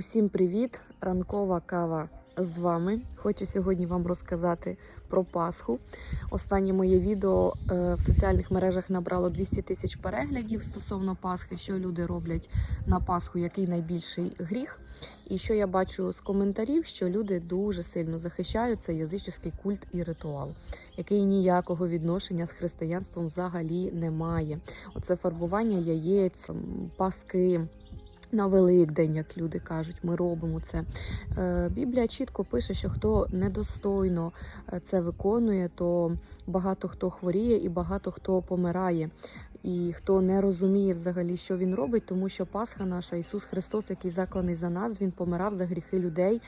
Усім привіт! Ранкова кава з вами. Хочу сьогодні вам розказати про Пасху. Останнє моє відео е, в соціальних мережах набрало 200 тисяч переглядів стосовно Пасхи, що люди роблять на Пасху, який найбільший гріх. І що я бачу з коментарів, що люди дуже сильно захищають цей язичний культ і ритуал, який ніякого відношення з християнством взагалі не має. Оце фарбування яєць, паски. На Великдень, як люди кажуть, ми робимо це. Е, Біблія чітко пише, що хто недостойно е, це виконує, то багато хто хворіє і багато хто помирає. І хто не розуміє взагалі, що він робить, тому що Пасха наша, Ісус Христос, який закланий за нас, Він помирав за гріхи людей,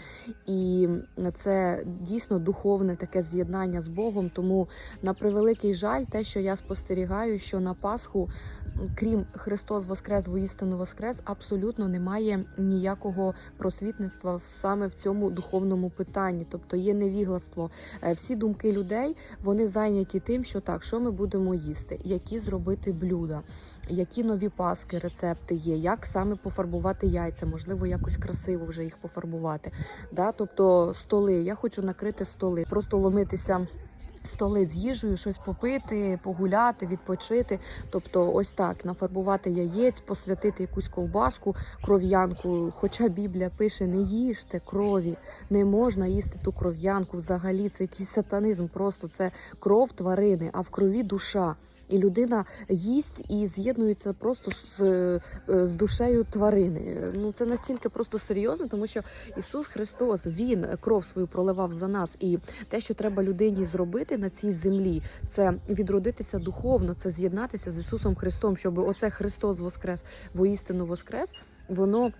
і це дійсно духовне таке з'єднання з Богом. Тому на превеликий жаль, те, що я спостерігаю, що на Пасху, крім Христос Воскрес, воістину Воскрес, абсолютно немає ніякого просвітництва саме в цьому духовному питанні. Тобто є невігластво. Е, Всі думки людей вони зайняті тим, що так, що ми будемо їсти, які зробити блюда, які нові паски, рецепти є, як саме пофарбувати яйця, можливо, якось красиво вже їх пофарбувати. Да? Тобто столи, я хочу накрити столи, просто ломитися. Столи з їжею, щось попити, погуляти, відпочити. Тобто, ось так нафарбувати яєць, посвятити якусь ковбаску, кров'янку. Хоча Біблія пише: не їжте крові, не можна їсти ту кров'янку. Взагалі, це якийсь сатанизм. Просто це кров тварини, а в крові душа. І людина їсть і з'єднується просто з, е, з душею тварини. Ну це настільки просто серйозно, тому що Ісус Христос Він кров свою проливав за нас, і те, що треба людині зробити на цій землі, це відродитися духовно, це з'єднатися з Ісусом Христом, щоб оце Христос Воскрес, воістину Воскрес, воно.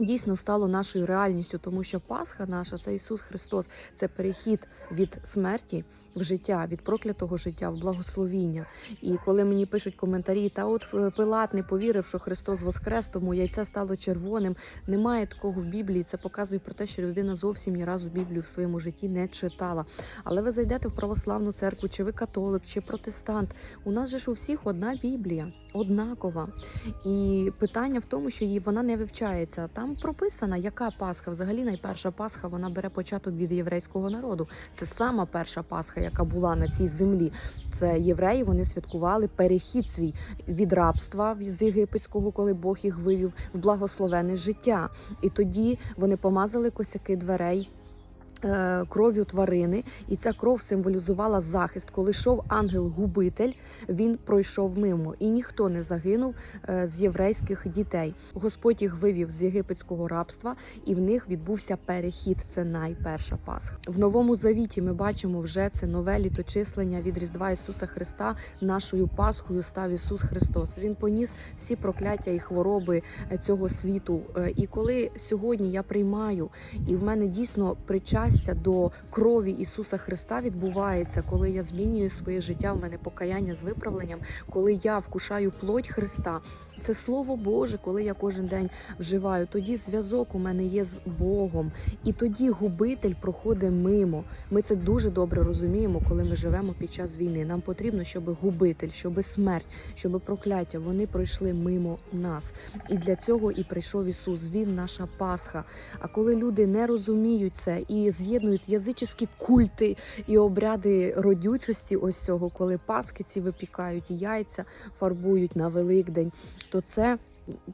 Дійсно стало нашою реальністю, тому що Пасха наша це Ісус Христос, це перехід від смерті в життя, від проклятого життя в благословіння. І коли мені пишуть коментарі, та от е, Пилат не повірив, що Христос воскрес, тому яйце стало червоним. Немає такого в Біблії. Це показує про те, що людина зовсім ні разу Біблію в своєму житті не читала. Але ви зайдете в православну церкву, чи ви католик, чи протестант. У нас же ж у всіх одна Біблія, однакова. І питання в тому, що її вона не вивчається. Там прописана, яка Пасха. Взагалі найперша Пасха вона бере початок від єврейського народу. Це сама перша Пасха, яка була на цій землі. Це євреї. Вони святкували перехід свій від рабства з єгипетського, коли Бог їх вивів в благословене життя. І тоді вони помазали косяки дверей. Е, Кров'ю тварини, і ця кров символізувала захист. Коли йшов ангел-губитель, він пройшов мимо, і ніхто не загинув е, з єврейських дітей. Господь їх вивів з єгипетського рабства, і в них відбувся перехід. Це найперша Пасха. В новому завіті ми бачимо вже це нове літочислення від Різдва Ісуса Христа. Нашою Пасхою став Ісус Христос. Він поніс всі прокляття і хвороби е, цього світу. І коли сьогодні я приймаю, і в мене дійсно причастя до крові Ісуса Христа відбувається, коли я змінюю своє життя, в мене покаяння з виправленням, коли я вкушаю плоть Христа. Це слово Боже, коли я кожен день вживаю. Тоді зв'язок у мене є з Богом, і тоді губитель проходить мимо. Ми це дуже добре розуміємо, коли ми живемо під час війни. Нам потрібно, щоб губитель, щоб смерть, щоб прокляття вони пройшли мимо нас. І для цього і прийшов Ісус. Він наша Пасха. А коли люди не розуміють це і з'єднують язичні культи і обряди родючості, ось цього, коли паски ці випікають, яйця фарбують на Великдень, то це.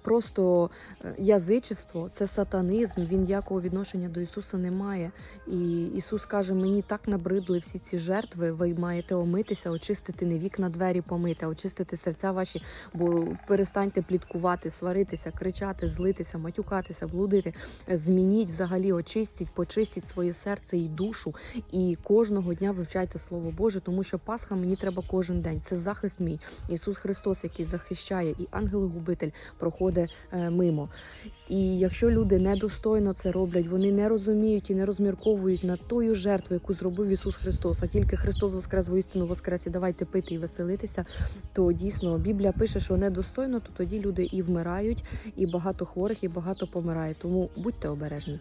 Просто е, язичество, це сатанизм. Він ніякого відношення до Ісуса не має. І Ісус каже: мені так набридли всі ці жертви. Ви маєте омитися, очистити не вікна двері помити, а очистити серця ваші, бо перестаньте пліткувати, сваритися, кричати, злитися, матюкатися, блудити. Змініть взагалі, очистіть, почистіть своє серце і душу. І кожного дня вивчайте Слово Боже, тому що Пасха мені треба кожен день. Це захист мій. Ісус Христос, який захищає, і ангел-губитель проходить е, мимо. І якщо люди недостойно це роблять, вони не розуміють і не розмірковують над тою жертвою, яку зробив Ісус Христос, а тільки Христос воскрес воістину воскрес і давайте пити і веселитися, то дійсно Біблія пише, що недостойно, то тоді люди і вмирають, і багато хворих, і багато помирає. Тому будьте обережні.